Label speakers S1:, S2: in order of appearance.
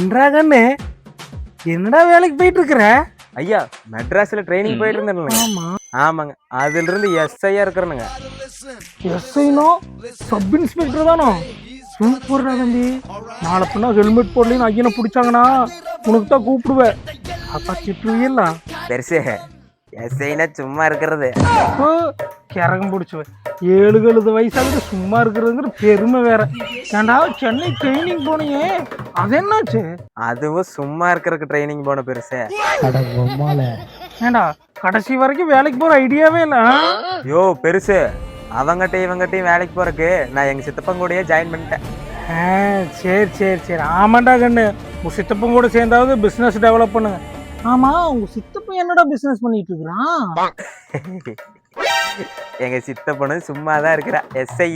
S1: என்றா கண்ணு என்னடா வேலைக்கு போயிட்டு இருக்கிற
S2: ஐயா மெட்ராஸ்ல ட்ரைனிங் போயிட்டு இருந்தேன்ல
S1: ஆமா.
S2: ஆமாங்க. அதுல இருந்து எஸ்ஐயா இருக்கிறேனுங்க.
S1: எஸ்ஐனோ சப் இன்ஸ்பெக்டர் தானோ? சூப்பர்டா தம்பி. நாளை பின்னா ஹெல்மெட் போடலன்னு ஐயனை பிடிச்சாங்கன்னா உனக்கு தான் கூப்பிடுவேன். அப்பா திட்டுவீல்ல
S2: பெருசு. எஸ்ஐனா சும்மா இருக்கிறது.
S1: கிறகம் பிடிச்சுவேன் ஏழு எழுபது வயசாகுது சும்மா இருக்கிறதுங்கிற பெருமை வேற. ஏன்டா சென்னை ட்ரைனிங் போனீங்க அது என்னாச்சு?
S2: அதுவும் சும்மா இருக்கிறதுக்கு ட்ரைனிங் போன பெருசு.
S1: ஏன்டா கடைசி வரைக்கும் வேலைக்கு போற ஐடியாவே இல்லை
S2: யோ பெருசு. அவங்ககிட்ட இவங்ககிட்டயும் வேலைக்கு போறக்கு நான் எங்க சித்தப்பன் கூடயே ஜாயின் பண்ணிட்டேன்.
S1: ஆ சரி சரி சரி. ஆமாண்டா கண்ணு. உங்க சித்தப்பன் கூட சேர்ந்தாவது பிசினஸ் டெவலப் பண்ணுங்க. ஆமா உங்க சித்தப்பன் என்னடா பிசினஸ் பண்ணிட்டு இருக்கிறான்?
S2: எங்க சித்தப்பனும் சும்மா தான் இருக்கிறா எஸ்ஐ